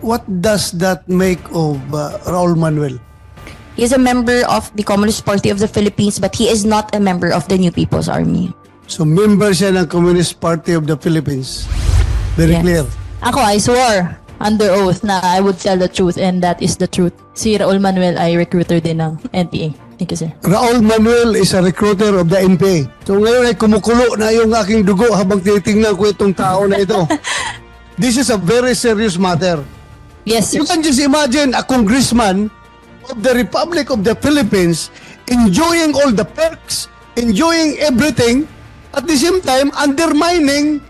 what does that make of uh, Raul Manuel? He is a member of the Communist Party of the Philippines, but he is not a member of the New People's Army. So member siya ng Communist Party of the Philippines. Very Yes. clear. Ako, I swore under oath na I would tell the truth and that is the truth. Si Raul Manuel ay recruiter din ng NPA. Thank you, sir. Raul Manuel is a recruiter of the NPA. So ngayon ay kumukulo na yung aking dugo habang tinitingnan ko itong tao na ito. This is a very serious matter. Yes, sir. You can just imagine a congressman of the Republic of the Philippines enjoying all the perks, enjoying everything, at the same time undermining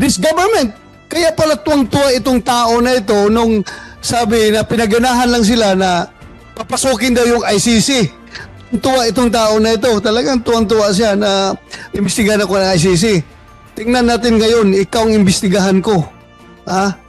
this government. Kaya pala tuwang-tuwa itong tao na ito nung sabi na pinaganahan lang sila na papasukin daw yung ICC. Tuwa itong tao na ito. Talagang tuwang-tuwa siya na imbestigahan ako ng ICC. Tingnan natin ngayon, ikaw ang imbestigahan ko. Ha?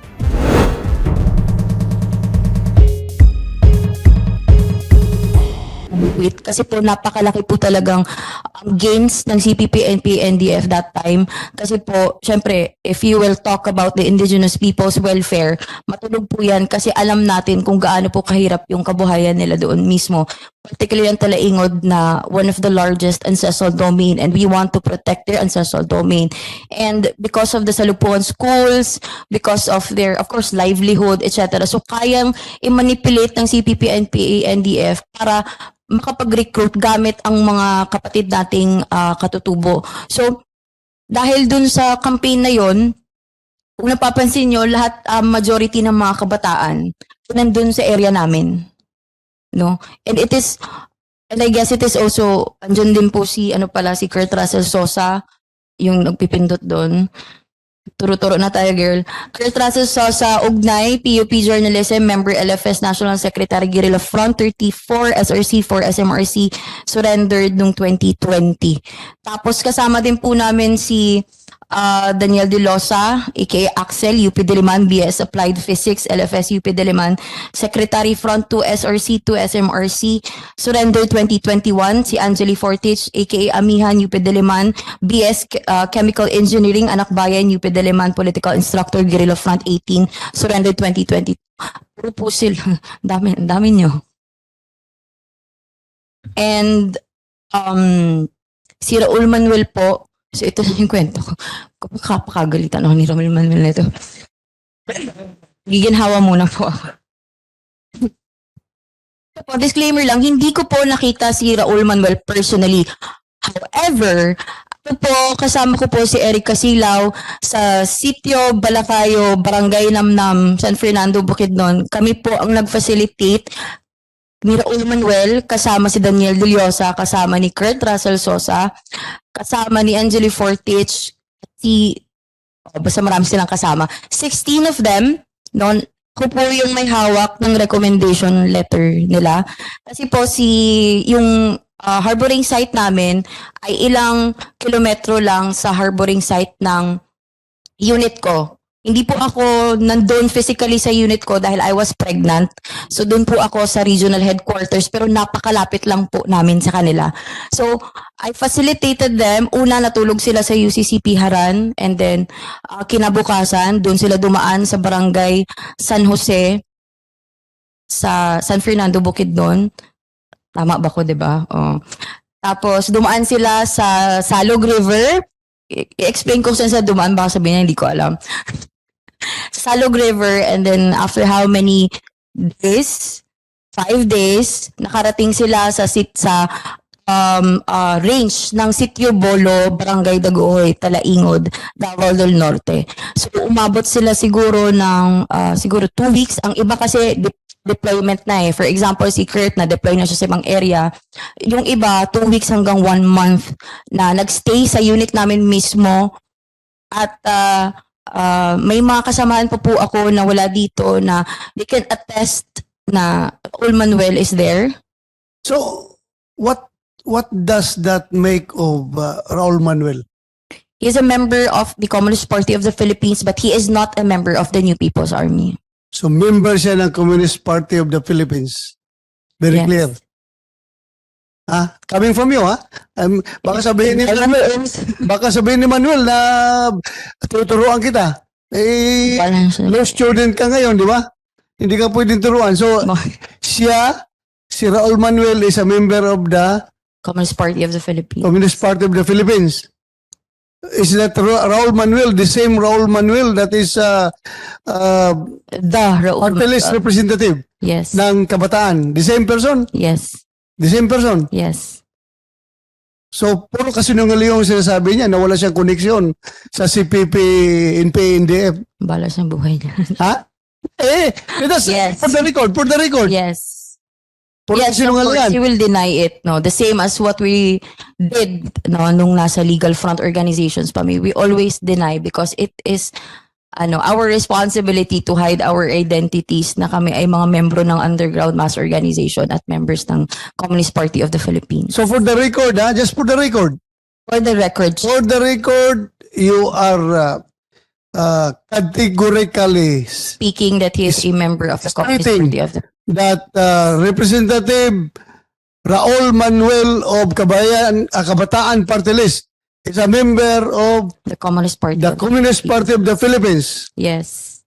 Wait, kasi po napakalaki po talagang um, gains ng CPP, NP, NDF that time. Kasi po, syempre, if you will talk about the indigenous people's welfare, matulog po yan kasi alam natin kung gaano po kahirap yung kabuhayan nila doon mismo. Particularly ang Talaingod na one of the largest ancestral domain and we want to protect their ancestral domain. And because of the Salupuan schools, because of their, of course, livelihood, etc. So, kayang i-manipulate ng CPP, NPA, NDF para makapag-recruit gamit ang mga kapatid nating ah, katutubo. So, dahil dun sa campaign na yon, kung napapansin nyo, lahat, ah, majority ng mga kabataan, nandun sa area namin. No? And it is, and I guess it is also, andyan din po si, ano pala, si Kurt Russell Sosa, yung nagpipindot doon. Turo-turo na tayo, girl. Kurt Russell Sosa, Ugnay, PUP Journalism, Member LFS National Secretary Guerrilla Front 34, SRC 4, SMRC, surrendered noong 2020. Tapos kasama din po namin si ah, Daniel De Losa, aka Axel, UP Diliman, BS Applied Physics, LFS UP Diliman, Secretary Front 2, SRC 2, SMRC, Surrender 2021, si Angeli Fortich, aka Amihan, UP Diliman, BS ah, Chemical Engineering, Anak Bayan, UP Diliman, Political Instructor, Guerrilla Front 18, Surrender 2020. Puro po sila. Dami, dami nyo. And, um, si Raul Manuel po, so ito na yung kwento ko. Kapakagalitan ako ni Raul Manuel na ito. Giginhawa muna po ako. Po, disclaimer lang, hindi ko po nakita si Raul Manuel personally. However, ako po, kasama ko po si Eric Casilaw sa Sitio Balacayo, Barangay Namnam, San Fernando, Bukidnon. Kami po ang nag-facilitate ni Raul Manuel, kasama si Daniel Duliosa, kasama ni Kurt Russell Sosa, kasama ni Angeli Fortich, si, oh, basta marami silang kasama. 16 of them, noon, ko po yung may hawak ng recommendation letter nila. Kasi po si, yung ah, harboring site namin ay ilang kilometro lang sa harboring site ng unit ko. Hindi po ako nandun physically sa unit ko dahil I was pregnant. So doon po ako sa regional headquarters pero napakalapit lang po namin sa kanila. So I facilitated them. Una natulog sila sa UCCP Haran and then ah, kinabukasan doon sila dumaan sa barangay San Jose sa San Fernando Bukidnon. Tama ba ko, 'di ba? Oh. Tapos dumaan sila sa Salog River. I-explain ko saan sa dumaan baka sabihin niya hindi ko alam. sa Salog River and then after how many days? Five days, nakarating sila sa sit sa um, uh, range ng Sitio Bolo, Barangay Daguhoy, Talaingod, Davao del Norte. So umabot sila siguro ng ah, siguro two weeks. Ang iba kasi de- deployment na eh. For example, si Kurt na deploy na siya sa ibang area. Yung iba, two weeks hanggang one month na nagstay sa unit namin mismo at ah, ah, may mga kasamahan pa po ako na wala dito na they can attest na Ul Manuel is there. So, what what does that make of uh, Raul Manuel? He is a member of the Communist Party of the Philippines but he is not a member of the New People's Army. So, member siya ng Communist Party of the Philippines. Very Yes. clear. Ha? Coming from you, ha? Um, baka sabihin ni was- baka sabihin ni Manuel na tuturuan kita. Eh, law student ka ngayon, di ba? Hindi ka pwedeng turuan. So, siya, si Raul Manuel is a member of the Communist Party of the Philippines. Communist Party of the Philippines. Is that Ra- Raul Manuel, the same Raul Manuel that is uh, uh, The Raul. party list representative yes. ng kabataan? The same person? Yes. The same person? Yes. So, puro kasinungaling yung sinasabi niya na wala siyang koneksyon sa CPP, NPA, NDF. Bala siyang buhay niya. Ha? Eh, that's Yes. for the record, for the record. yes. Puro yes, of course, he will deny it. No, the same as what we did no nung nasa legal front organizations pa we always deny because it is ano our responsibility to hide our identities na kami ay mga membro ng underground mass organization at members ng Communist Party of the Philippines. So, for the record, ha, just for the record, For the record, For the record, you are uh, uh, categorically speaking that he is a member of the Communist. Party of the that uh, Representative Raul Manuel of Kabayan, uh, Kabataan Party List is a member of the Communist Party. the of Communist. Party of the Philippines. Yes.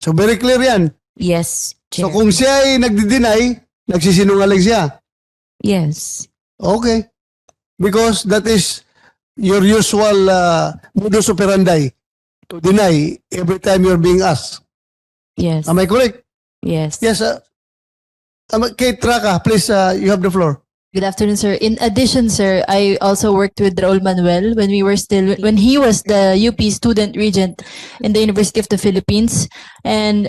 So very clear yan. Yes. So Chair. kung siya ay nagdi-deny, nagsisinungaling siya. yes. Okay. Because that is your usual uh, modus operandi to deny every time you're being asked. Yes. Am I correct? yes. Yes, uh, um, Kate Traka, please, uh, you have the floor. Good afternoon, sir. In addition, sir, I also worked with Raul Manuel when we were still when he was the UP student regent in the University of the Philippines, and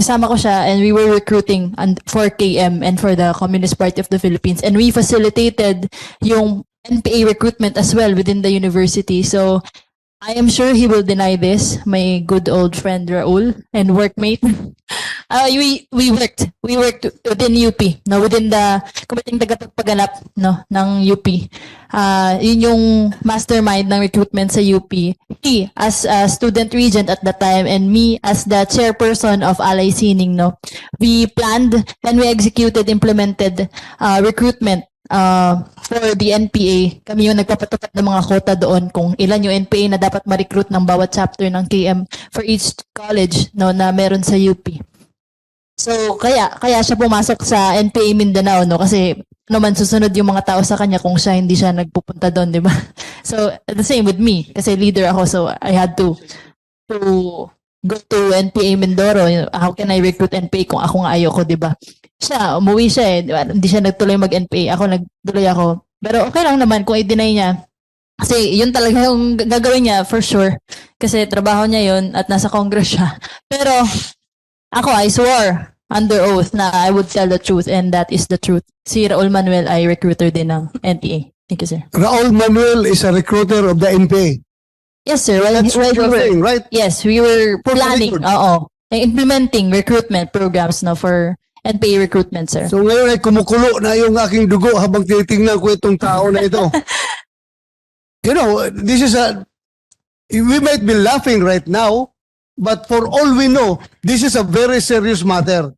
kasama ko siya, and we were recruiting and for KM and for the Communist Party of the Philippines, and we facilitated yung NPA recruitment as well within the university. So I am sure he will deny this, my good old friend Raul and workmate. Uh, we we worked we worked within UP no within the committing tagapagpaganap no ng UP uh, yun yung mastermind ng recruitment sa UP he as a student regent at the time and me as the chairperson of Alay Sining no. We planned and we executed implemented uh, recruitment uh, for the NPA kami yung nagpapatupad ng mga quota doon kung ilan yung NPA na dapat ma-recruit ng bawat chapter ng KM for each college no na meron sa UP So, kaya, kaya siya pumasok sa NPA Mindanao, no? Kasi, ano man susunod yung mga tao sa kanya kung siya hindi siya nagpupunta doon, di ba? So, the same with me. Kasi leader ako, so I had to, to go to NPA Mindoro. How can I recruit NPA kung ako nga ayoko, di ba? Siya, umuwi siya eh. di ba? Hindi siya nagtuloy mag-NPA. Ako, nagtuloy ako. Pero okay lang naman kung i-deny niya. Kasi yun talaga yung gagawin niya, for sure. Kasi trabaho niya yun at nasa Congress siya. Pero, ako, I swore under oath na I would tell the truth and that is the truth. Si Raul Manuel ay recruiter din ng NPA. Thank you, sir. Raul Manuel is a recruiter of the NPA. Yes, sir. Well, That's well, what you're we saying, right? yes, we were planning, oo, implementing recruitment programs no for NPA recruitment, sir. So ngayon ay kumukulo na yung aking dugo habang tinitingnan ko itong tao na ito. you know, this is a, we might be laughing right now, but for all we know, this is a very serious matter.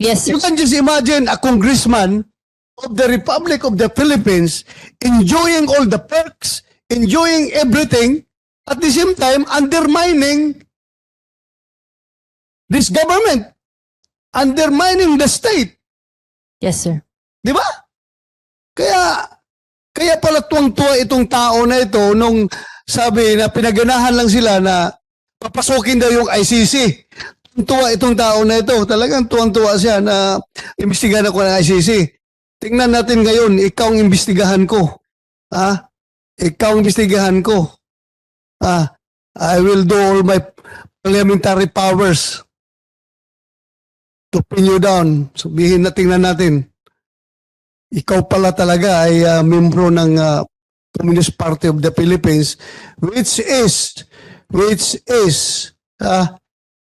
yes, sir. You can just imagine a congressman of the Republic of the Philippines enjoying all the perks, enjoying everything, at the same time undermining this government, undermining the state. Yes, sir. Di ba? Kaya, kaya pala tuwang-tuwa itong tao na ito nung sabi na pinaganahan lang sila na papasukin daw yung ICC. Tuwa itong tao na ito. Talagang tuwang-tuwa siya na imbestigahan ako ng ICC. Tingnan natin ngayon, ikaw ang imbestigahan ko. Ha? Ikaw ang imbestigahan ko. Ah, I will do all my parliamentary powers to pin you down. Sabihin na tingnan natin ikaw pala talaga ay uh, membro ng uh, Communist Party of the Philippines which is which is uh,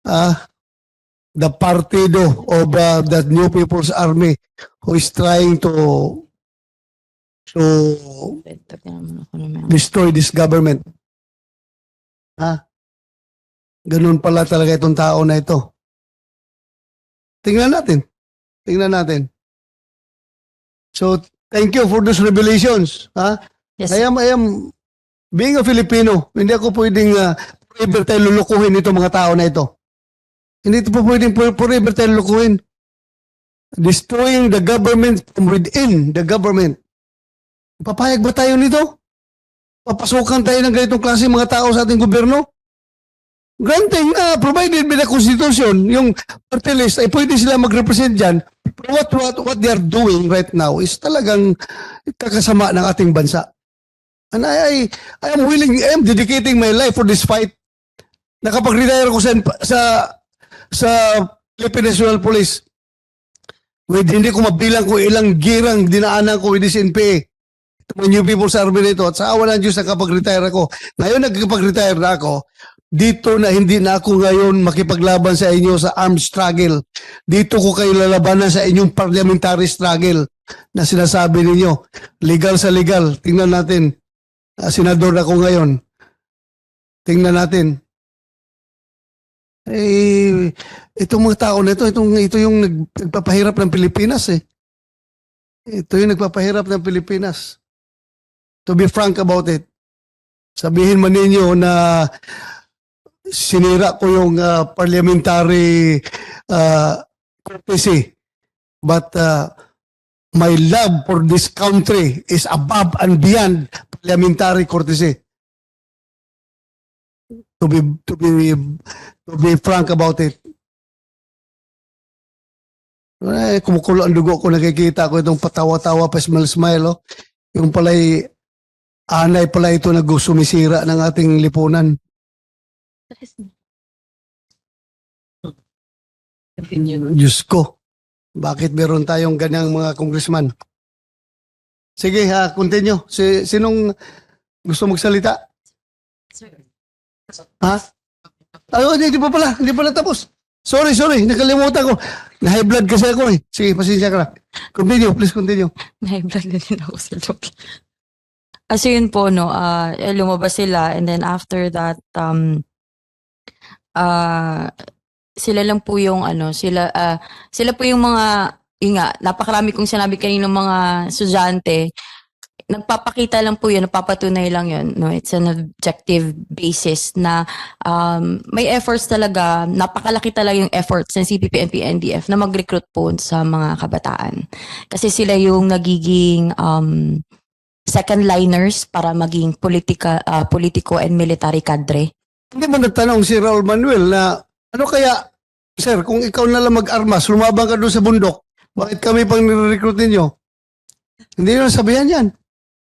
uh, the partido of uh, the New People's Army who is trying to to destroy this government. Ha? Ganun pala talaga itong tao na ito. Tingnan natin. Tingnan natin. So, thank you for those revelations. Ha? Yes, I am, I am, being a Filipino, hindi ako pwedeng uh, forever tayo lulukuhin itong mga tao na ito. Hindi ito po pwedeng for- forever tayo lulukuhin. Destroying the government from within the government. Papayag ba tayo nito? Papasukan tayo ng ganitong klase mga tao sa ating gobyerno? Granting na provided by the Constitution, yung party list ay pwede sila mag-represent dyan. But what, what, what they are doing right now is talagang kakasama ng ating bansa. And I, I, I am willing, I am dedicating my life for this fight. Nakapag-retire ako sa, sa, sa Philippine National Police. With, hindi ko mabilang kung ilang girang dinaanan ko with this NPA. Ito mga new people sa army nito. At sa awa ng Diyos, nakapag-retire ako. Ngayon, nagkapag-retire na ako. Dito na hindi na ako ngayon makipaglaban sa inyo sa armed struggle. Dito ko kayo lalabanan sa inyong parliamentary struggle na sinasabi ninyo. Legal sa legal. Tingnan natin. Ah, senador ako ngayon. Tingnan natin. Eh, itong mga tao na ito, itong, ito yung nag, nagpapahirap ng Pilipinas eh. Ito yung nagpapahirap ng Pilipinas. To be frank about it. Sabihin man ninyo na sinira ko yung ah, parliamentary uh, courtesy. But uh, my love for this country is above and beyond parliamentary courtesy. To be to be to be frank about it. Eh, kumukulo ang dugo ko, nakikita ko itong patawa-tawa, pa smile-smile, oh. Yung pala'y, anay pala ito na sumisira ng ating lipunan. Diyos ko, bakit meron tayong ganyang mga congressman? Sige, ha, continue. Si, sinong gusto magsalita? Ha? Ay, oh, hindi, pa pala. Hindi pala tapos. Sorry, sorry. Nakalimutan ko. Na-high blood kasi ako eh. Sige, pasensya ka na. Continue, please continue. Nai-vlog na din ako sa loob. As yun po, no, ah, eh, lumabas sila and then after that, um, ah, sila lang po yung ano, sila, ah, sila po yung mga, yun nga, napakarami kong sinabi kanina mga estudyante, nagpapakita lang po yun, nagpapatunay lang yun, no, it's an objective basis na um, may efforts talaga, napakalaki talaga yung efforts ng CPP, NP, NDF na mag-recruit po sa mga kabataan. Kasi sila yung nagiging um, second liners para maging politika, ah, politiko and military cadre. Hindi mo nagtanong si Raul Manuel na ano kaya, sir, kung ikaw na lang mag-armas, lumabang ka doon sa bundok, bakit kami pang nire-recruit ninyo? Hindi nyo sabihan yan.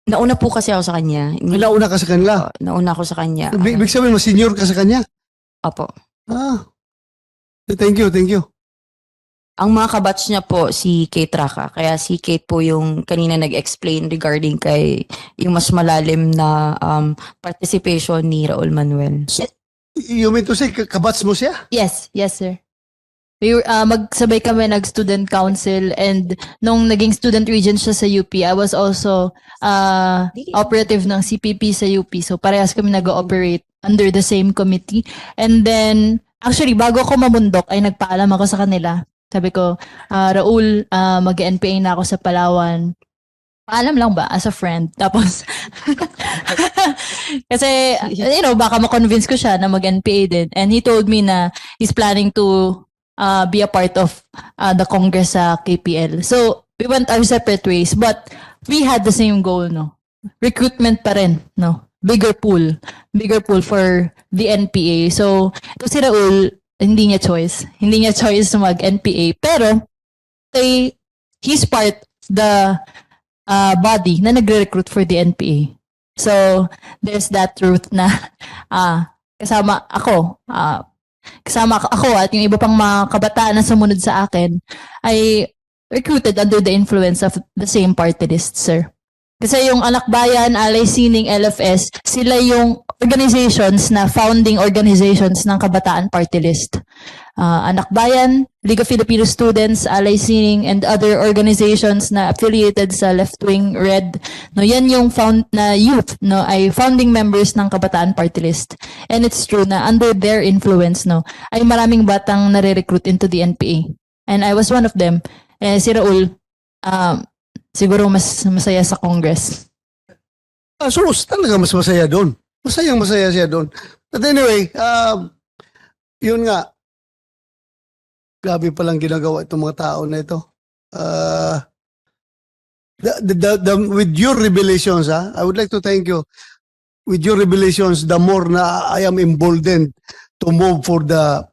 Nauna po kasi ako sa kanya. Hindi- Nauna ka sa kanila. Nauna ako sa kanya. Ibig ibig sabihin, mas senior ka sa kanya. Opo. Ah. Thank you, thank you. Ang mga kabatch niya po, si Kate Raka. Kaya si Kate po yung kanina nag-explain regarding kay yung mas malalim na um, participation ni Raul Manuel. You mean to say, kabats mo siya? Yes, yes, sir. We were, ah, magsabay kami nag-student council and nung naging student regent siya sa UP, I was also ah, operative ng CPP sa UP. So parehas kami nag-ooperate under the same committee. And then, actually, bago ako mamundok, ay nagpaalam ako sa kanila. Sabi ko, ah, Raul, ah, mag-NPA na ako sa Palawan. Paalam lang ba? As a friend. Tapos, kasi, you know, baka ma-convince ko siya na mag-NPA din. And he told me na he's planning to uh, be a part of uh, the Congress sa KPL. So, we went our separate ways, but we had the same goal, no? Recruitment pa rin, no? Bigger pool. Bigger pool for the NPA. So, ito si Raul, hindi niya choice. Hindi niya choice mag-NPA. Pero, they, he's part the uh, body na nagre-recruit for the NPA. So, there's that truth na ah kasama ako, ah kasama ako at yung iba pang mga kabataan na sumunod sa akin ay recruited under the influence of the same party list, sir. Kasi yung Anak Bayan, Alay Sining, LFS, sila yung organizations na founding organizations ng Kabataan Party List. Ah, Anak Bayan, League of Filipino Students, Alay Sining, and other organizations na affiliated sa left-wing red. No, yan yung found na youth, no, ay founding members ng Kabataan Party List. And it's true na under their influence, no, ay maraming batang nare-recruit into the NPA. And I was one of them. Eh, si Raul, um, siguro mas masaya sa Congress. Ah, so, talaga mas masaya doon. Masayang masaya siya doon. But anyway, um, yun nga. Grabe palang ginagawa itong mga tao na ito. Uh, the, the, the, the- with your revelations, ha, I would like to thank you. With your revelations, the more na I am emboldened to move for the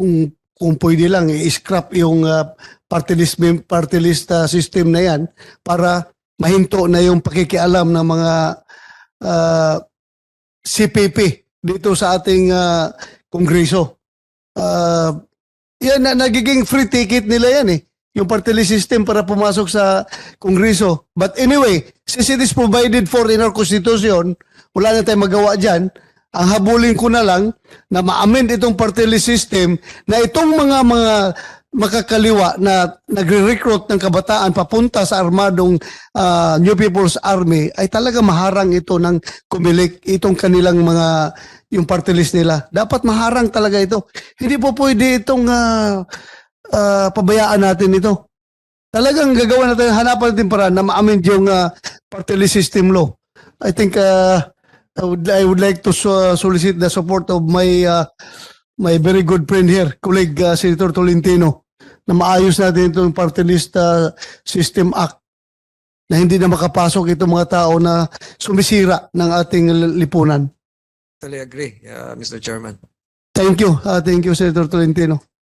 kung kung pwede lang i-scrap yung uh, party list party list uh, system na yan para mahinto na yung pakikialam ng mga uh, CPP dito sa ating uh, kongreso. Uh, yan na nagiging free ticket nila yan eh. Yung party list system para pumasok sa kongreso. But anyway, since it is provided for in our constitution, wala na tayong magawa dyan. Ang habulin ko na lang na ma-amend itong party list system na itong mga mga makakaliwa na nagre-recruit ng kabataan papunta sa armadong ah, New People's Army ay talaga maharang ito ng kumilik itong kanilang mga yung party list nila. Dapat maharang talaga ito. Hindi po pwede itong ah, ah, pabayaan natin ito. Talagang gagawa natin, hanapan natin para na ma-amend yung ah, party list system law. I think uh, I would I would like to so- solicit the support of my uh, my very good friend here, colleague uh, Senator Tolentino, na maayos natin itong party list uh, system act na hindi na makapasok itong mga tao na sumisira ng ating lipunan. Totally agree, uh, Mr. Chairman. Thank you. Uh, thank you, Senator Tolentino.